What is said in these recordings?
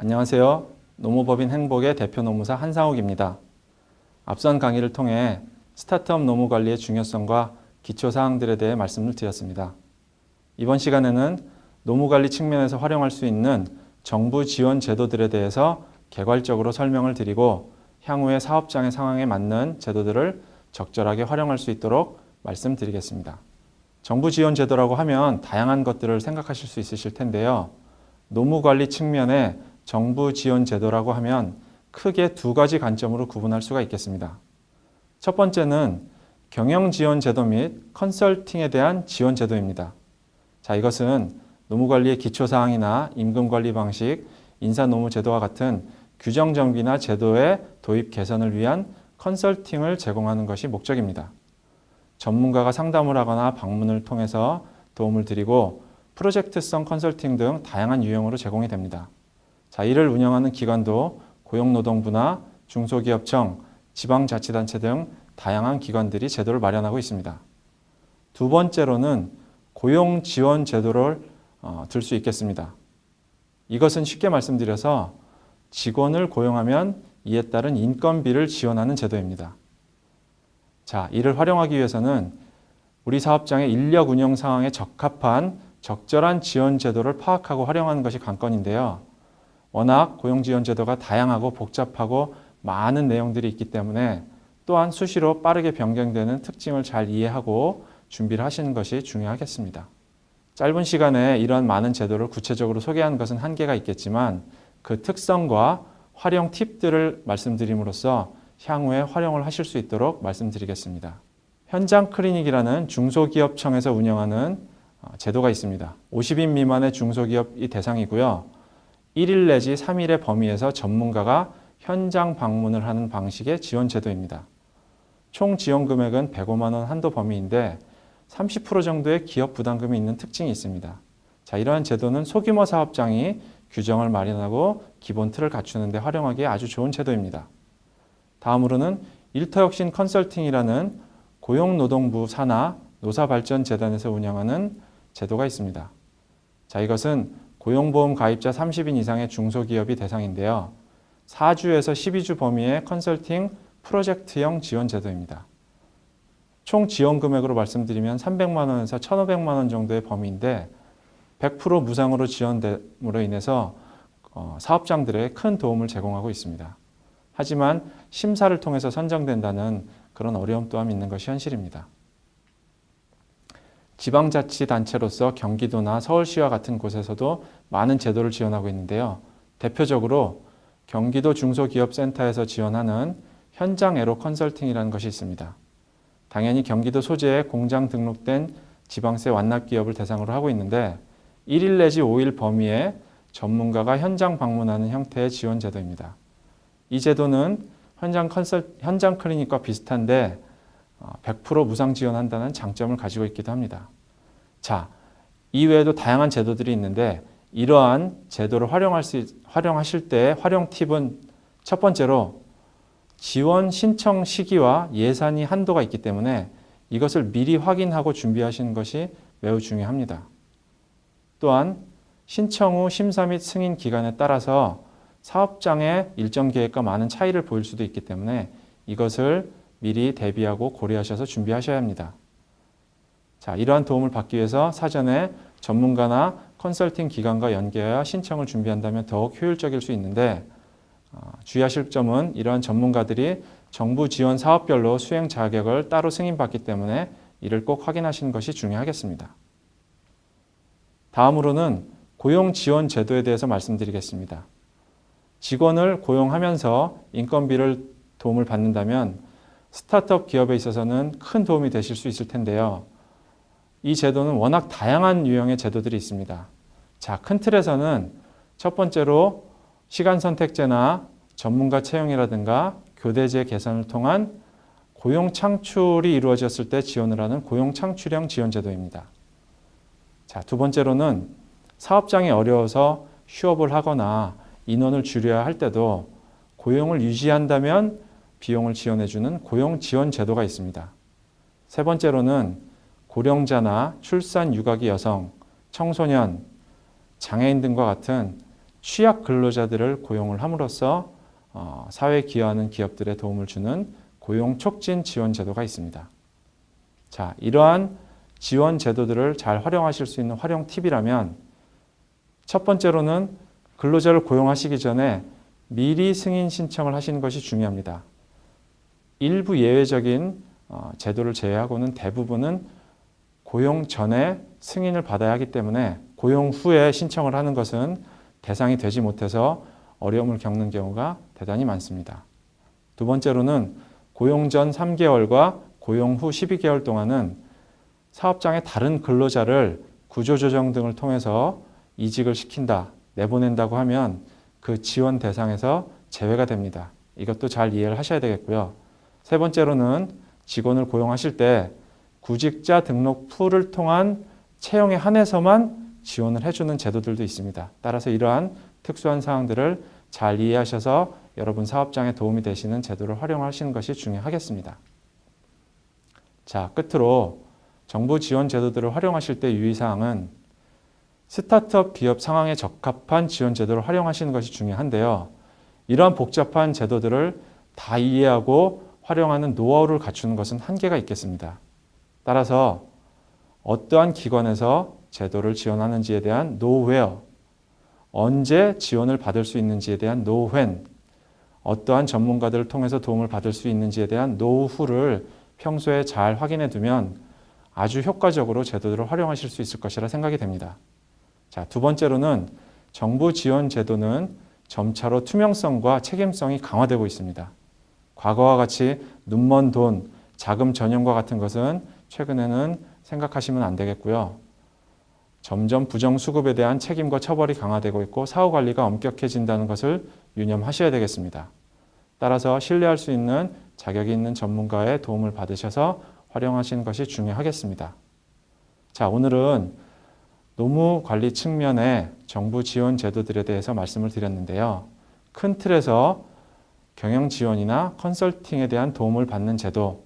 안녕하세요. 노무법인 행복의 대표 노무사 한상욱입니다. 앞선 강의를 통해 스타트업 노무 관리의 중요성과 기초 사항들에 대해 말씀을 드렸습니다. 이번 시간에는 노무 관리 측면에서 활용할 수 있는 정부 지원 제도들에 대해서 개괄적으로 설명을 드리고 향후의 사업장의 상황에 맞는 제도들을 적절하게 활용할 수 있도록 말씀드리겠습니다. 정부 지원 제도라고 하면 다양한 것들을 생각하실 수 있으실 텐데요. 노무 관리 측면에 정부 지원 제도라고 하면 크게 두 가지 관점으로 구분할 수가 있겠습니다. 첫 번째는 경영 지원 제도 및 컨설팅에 대한 지원 제도입니다. 자, 이것은 노무 관리의 기초 사항이나 임금 관리 방식, 인사 노무 제도와 같은 규정 정비나 제도의 도입 개선을 위한 컨설팅을 제공하는 것이 목적입니다. 전문가가 상담을 하거나 방문을 통해서 도움을 드리고 프로젝트성 컨설팅 등 다양한 유형으로 제공이 됩니다. 자, 이를 운영하는 기관도 고용노동부나 중소기업청, 지방자치단체 등 다양한 기관들이 제도를 마련하고 있습니다. 두 번째로는 고용 지원 제도를 어, 들 수 있겠습니다. 이것은 쉽게 말씀드려서 직원을 고용하면 이에 따른 인건비를 지원하는 제도입니다. 자, 이를 활용하기 위해서는 우리 사업장의 인력 운영 상황에 적합한 적절한 지원 제도를 파악하고 활용하는 것이 관건인데요. 워낙 고용 지원 제도가 다양하고 복잡하고 많은 내용들이 있기 때문에 또한 수시로 빠르게 변경되는 특징을 잘 이해하고 준비를 하시는 것이 중요하겠습니다. 짧은 시간에 이러한 많은 제도를 구체적으로 소개하는 것은 한계가 있겠지만 그 특성과 활용 팁들을 말씀드림으로써 향후에 활용을 하실 수 있도록 말씀드리겠습니다. 현장 클리닉이라는 중소기업청에서 운영하는 어, 제도가 있습니다. 50인 미만의 중소기업이 대상이고요. 1일 내지 3일의 범위에서 전문가가 현장 방문을 하는 방식의 지원 제도입니다. 총 지원 금액은 105만 원 한도 범위인데 30% 정도의 기업 부담금이 있는 특징이 있습니다. 자, 이러한 제도는 소규모 사업장이 규정을 마련하고 기본 틀을 갖추는 데 활용하기에 아주 좋은 제도입니다. 다음으로는 일터혁신 컨설팅이라는 고용노동부 산하 노사발전재단에서 운영하는 제도가 있습니다. 자, 이것은 고용보험 가입자 30인 이상의 중소기업이 대상인데요. 4주에서 12주 범위의 컨설팅 프로젝트형 지원 제도입니다. 총 지원 금액으로 말씀드리면 300만 원에서 1,500만 원 정도의 범위인데 100% 무상으로 지원됨으로 인해서 어, 사업장들에 큰 도움을 제공하고 있습니다. 하지만 심사를 통해서 선정된다는 그런 어려움 또한 있는 것이 현실입니다. 지방자치단체로서 경기도나 서울시와 같은 곳에서도 많은 제도를 지원하고 있는데요. 대표적으로 경기도 중소기업센터에서 지원하는 현장 에로 컨설팅이라는 것이 있습니다. 당연히 경기도 소재에 공장 등록된 지방세 완납 기업을 대상으로 하고 있는데 1일 내지 5일 범위에 전문가가 현장 방문하는 형태의 지원 제도입니다. 이 제도는 현장 컨설 현장 클리닉과 비슷한데 100% 무상 지원한다는 장점을 가지고 있기도 합니다. 자, 이외에도 다양한 제도들이 있는데 이러한 제도를 활용할 수, 활용하실 때 활용 팁은 첫 번째로 지원 신청 시기와 예산이 한도가 있기 때문에 이것을 미리 확인하고 준비하시는 것이 매우 중요합니다. 또한 신청 후 심사 및 승인 기간에 따라서 사업장의 일정 계획과 많은 차이를 보일 수도 있기 때문에 이것을 미리 대비하고 고려하셔서 준비하셔야 합니다. 자, 이러한 도움을 받기 위해서 사전에 전문가나 컨설팅 기관과 연계하여 신청을 준비한다면 더욱 효율적일 수 있는데 어, 주의하실 점은 이러한 전문가들이 정부 지원 사업별로 수행 자격을 따로 승인받기 때문에 이를 꼭 확인하시는 것이 중요하겠습니다. 다음으로는 고용 지원 제도에 대해서 말씀드리겠습니다. 직원을 고용하면서 인건비를 도움을 받는다면 스타트업 기업에 있어서는 큰 도움이 되실 수 있을 텐데요. 이 제도는 워낙 다양한 유형의 제도들이 있습니다. 자, 큰 틀에서는 첫 번째로 시간 선택제나 전문가 채용이라든가 교대제 개선을 통한 고용 창출이 이루어졌을 때 지원을 하는 고용 창출형 지원 제도입니다. 자, 두 번째로는 사업장이 어려워서 휴업을 하거나 인원을 줄여야 할 때도 고용을 유지한다면 비용을 지원해주는 고용 지원 제도가 있습니다. 세 번째로는 고령자나 출산 유가기 여성, 청소년, 장애인 등과 같은 취약 근로자들을 고용을 함으로써 어, 사회에 기여하는 기업들에 도움을 주는 고용 촉진 지원 제도가 있습니다. 자, 이러한 지원 제도들을 잘 활용하실 수 있는 활용 팁이라면 첫 번째로는 근로자를 고용하시기 전에 미리 승인 신청을 하시는 것이 중요합니다. 일부 예외적인 어, 제도를 제외하고는 대부분은 고용 전에 승인을 받아야 하기 때문에 고용 후에 신청을 하는 것은 대상이 되지 못해서 어려움을 겪는 경우가 대단히 많습니다. 두 번째로는 고용 전 3개월과 고용 후 12개월 동안은 사업장의 다른 근로자를 구조조정 등을 통해서 이직을 시킨다, 내보낸다고 하면 그 지원 대상에서 제외가 됩니다. 이것도 잘 이해를 하셔야 되겠고요. 세 번째로는 직원을 고용하실 때 구직자 등록 풀을 통한 채용에 한해서만 지원을 해주는 제도들도 있습니다. 따라서 이러한 특수한 사항들을 잘 이해하셔서 여러분 사업장에 도움이 되시는 제도를 활용하시는 것이 중요하겠습니다. 자, 끝으로 정부 지원 제도들을 활용하실 때 유의사항은 스타트업 기업 상황에 적합한 지원 제도를 활용하시는 것이 중요한데요. 이러한 복잡한 제도들을 다 이해하고 활용하는 노하우를 갖추는 것은 한계가 있겠습니다. 따라서 어떠한 기관에서 제도를 지원하는지에 대한 노웨어, 언제 지원을 받을 수 있는지에 대한 노웬, 어떠한 전문가들을 통해서 도움을 받을 수 있는지에 대한 노후를 평소에 잘 확인해 두면 아주 효과적으로 제도들을 활용하실 수 있을 것이라 생각이 됩니다. 자, 두 번째로는 정부 지원 제도는 점차로 투명성과 책임성이 강화되고 있습니다. 과거와 같이 눈먼 돈, 자금 전용과 같은 것은 최근에는 생각하시면 안 되겠고요. 점점 부정 수급에 대한 책임과 처벌이 강화되고 있고 사후 관리가 엄격해진다는 것을 유념하셔야 되겠습니다. 따라서 신뢰할 수 있는 자격이 있는 전문가의 도움을 받으셔서 활용하시는 것이 중요하겠습니다. 자, 오늘은 노무 관리 측면의 정부 지원 제도들에 대해서 말씀을 드렸는데요. 큰 틀에서 경영 지원이나 컨설팅에 대한 도움을 받는 제도,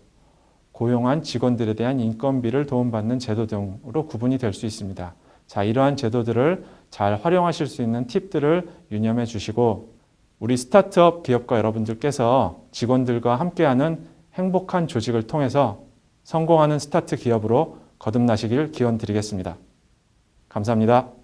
고용한 직원들에 대한 인건비를 도움받는 제도 등으로 구분이 될 수 있습니다. 자, 이러한 제도들을 잘 활용하실 수 있는 팁들을 유념해 주시고 우리 스타트업 기업가 여러분들께서 직원들과 함께하는 행복한 조직을 통해서 성공하는 스타트 기업으로 거듭나시길 기원 드리겠습니다. 감사합니다.